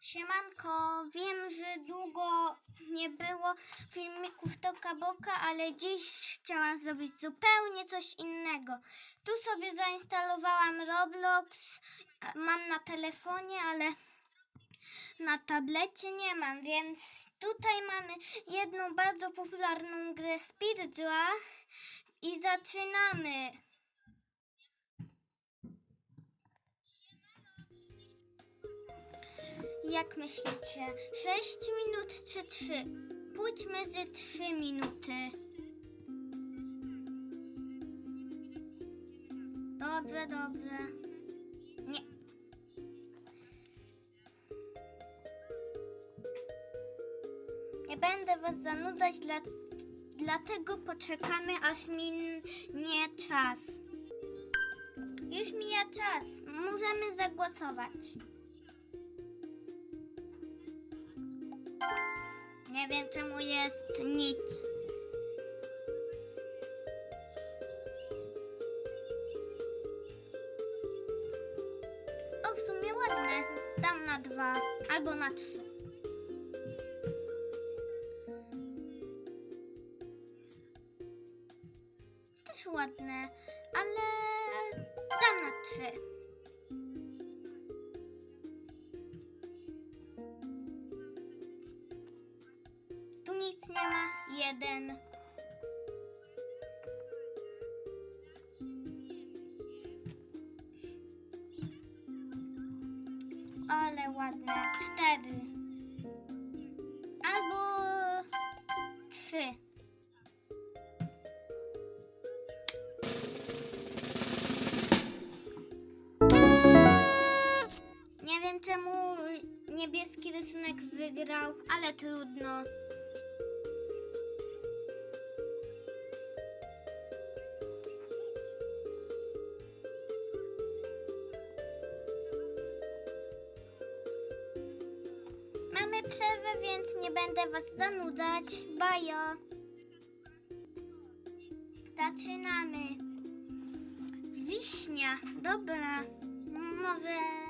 Siemanko, wiem, że długo nie było filmików Toka Boka, ale dziś chciałam zrobić zupełnie coś innego. Tu sobie zainstalowałam Roblox, e, mam na telefonie, ale na tablecie nie mam, więc tutaj mamy jedną bardzo popularną grę Speedrun i zaczynamy. Jak myślicie? 6 minut czy 3? Pójdźmy ze 3 minuty. Dobrze, dobrze. Nie. Nie będę was zanudzać, dla, dlatego poczekamy, aż minie czas. Już mija czas. Możemy zagłosować. Czemu jest nic. O, w sumie ładne. Dam na dwa albo na trzy. Też ładne, Jeden. Ale ładne. Cztery. Albo trzy. Nie wiem czemu niebieski rysunek wygrał, ale trudno. Będę was zanudzać. Bajo. Zaczynamy. Wiśnia. Dobra. Może...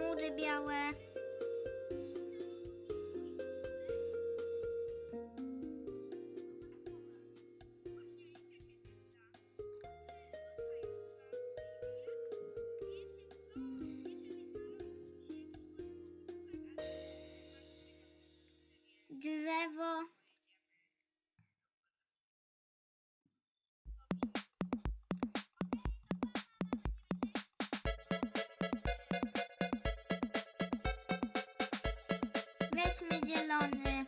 chmury białe. Zielony.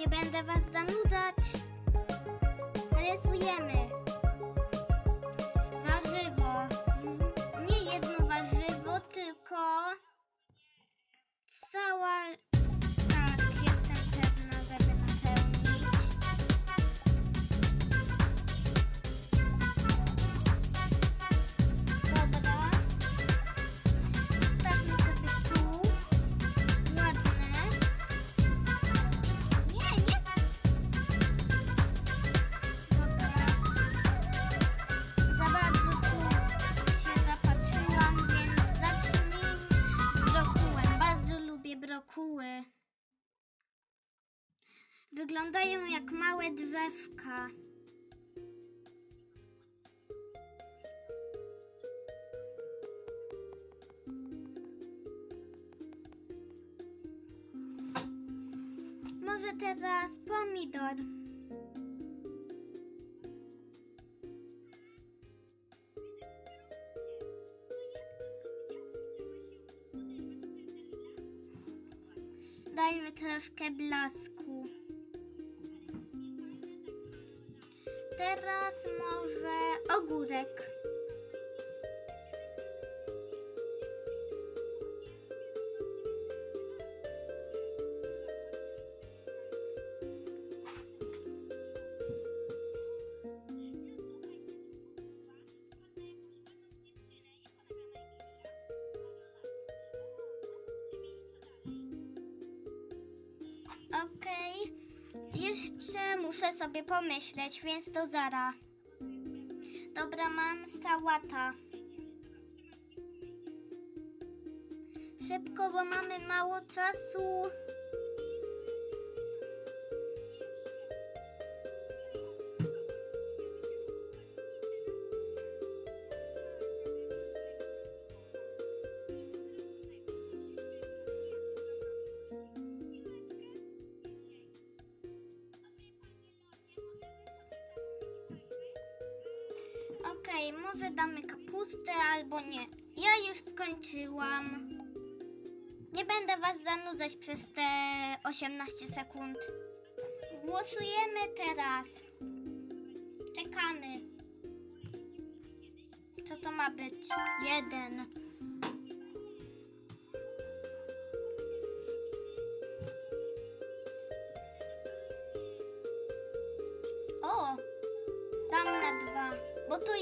Nie będę was zanudzać. Rysujemy. Warzywo. Nie jedno warzywo, tylko cała. Wyglądają jak małe drzewka. Może teraz pomidor. Dajmy troszkę blasku. Teraz może ogórek. Okej. Muszę sobie pomyśleć, więc to zara. Dobra, mam sałata. Szybko, bo mamy mało czasu. Może damy kapustę albo nie. Ja już skończyłam. Nie będę was zanudzać przez te 18 sekund. Głosujemy teraz. Czekamy. Co to ma być? Jeden. Bo to,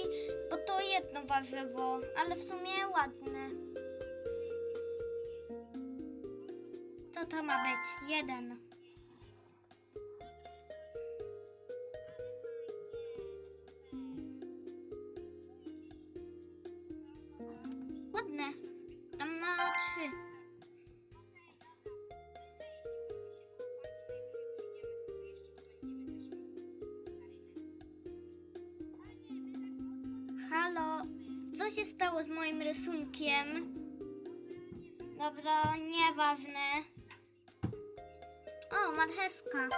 bo to jedno warzywo, ale w sumie ładne. To to ma być jeden. Się stało z moim rysunkiem? Dobra, nieważne. O, marchewka.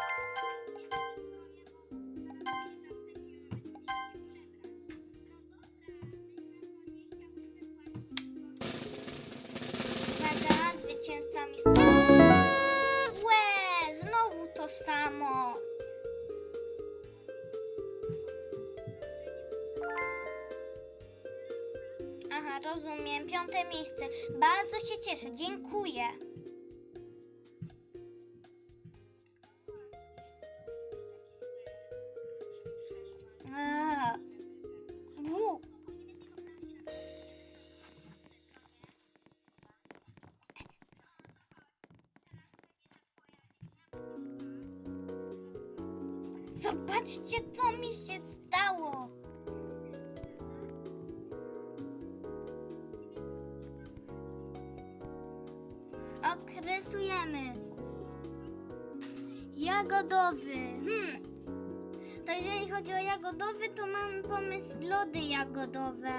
Rozumiem. Piąte miejsce. Bardzo się cieszę. Dziękuję. Okresujemy. Jagodowy. Hmm. To jeżeli chodzi o jagodowy, to mam pomysł lody jagodowe.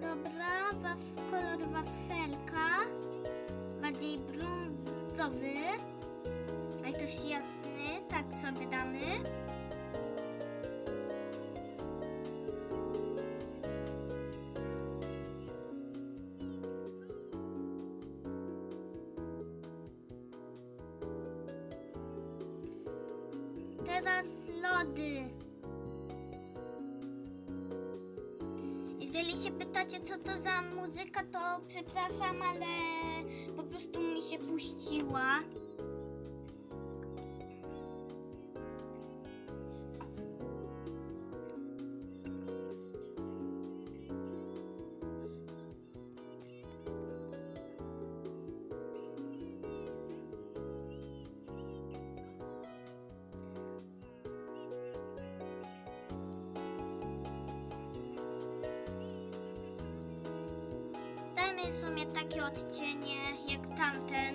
Dobra, kolor wafelka. Bardziej brązowy. Ale też jasny. Tak sobie damy. Teraz lody. Jeżeli się pytacie, co to za muzyka, to przepraszam, ale po prostu mi się puściła. Dajmy w sumie takie odcienie jak tamten.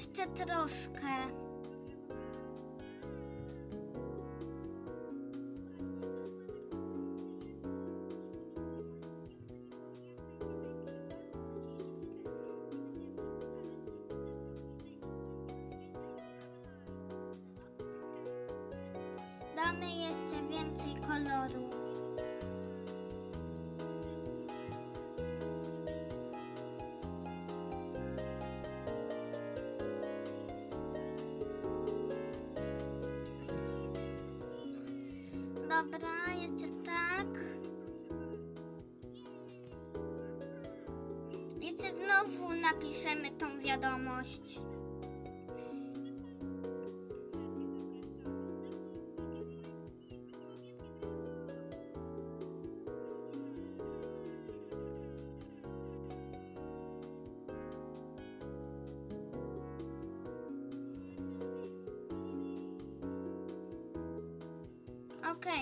Jeszcze troszkę. Dobra, jeszcze tak. Jeszcze znowu napiszemy tą wiadomość.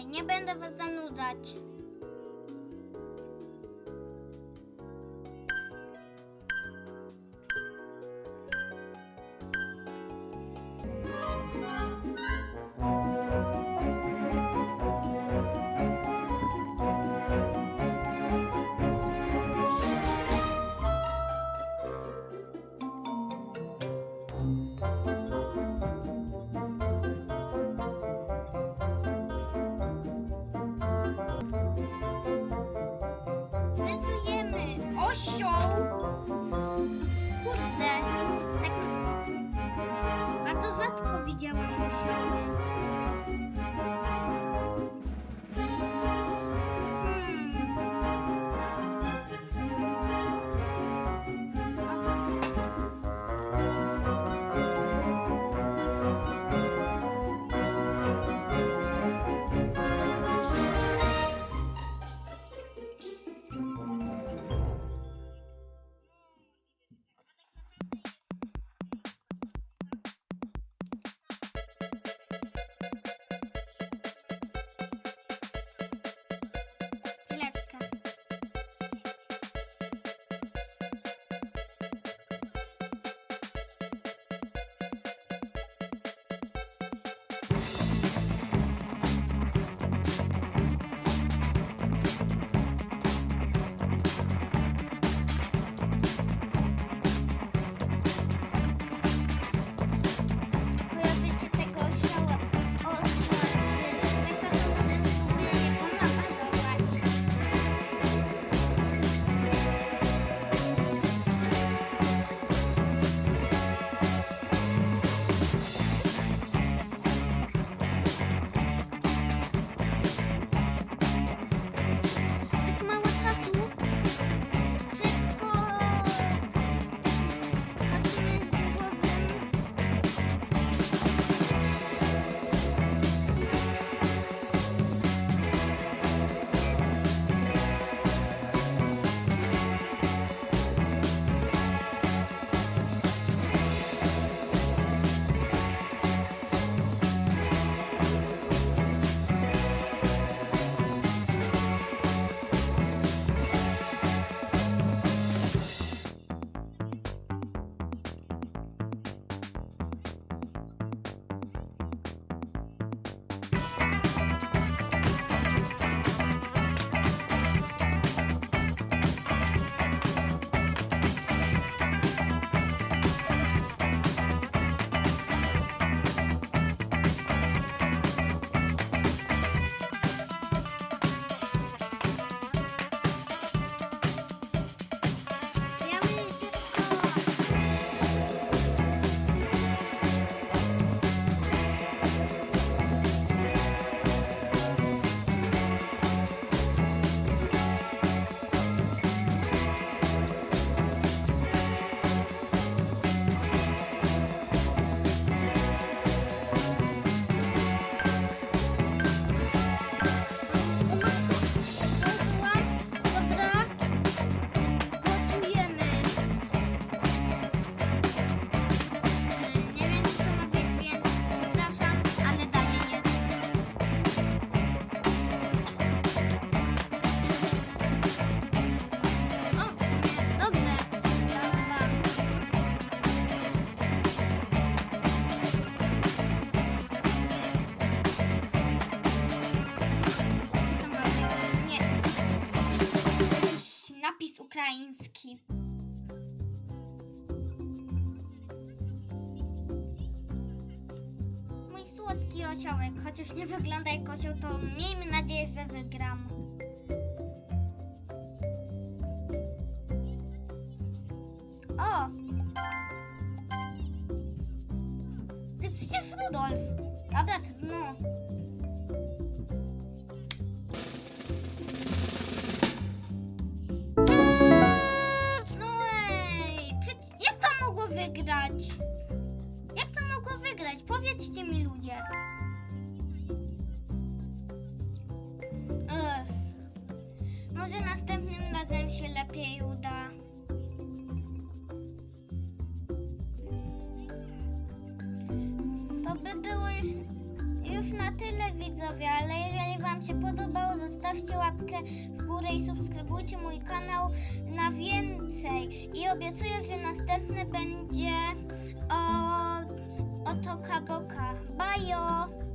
Nie będę was zanudzać. Osioł. Kurde, tak bardzo rzadko widziałam osioły. Słodki. Mój słodki osiołek, chociaż nie wygląda jak osioł, to miejmy nadzieję, że wygram. O! Ty przecież Rudolf. Dobra. No wygrać? Jak to mogło wygrać? Powiedzcie mi ludzie. Ech. Może następnym razem się lepiej uda. To by było już, już na tyle widzowie, ale jeżeli Wam się podobało, zostawcie łapkę w górę i subskrybujcie mój kanał na więcej. I obiecuję, że następny będzie o, o Toka Boka. Bajo!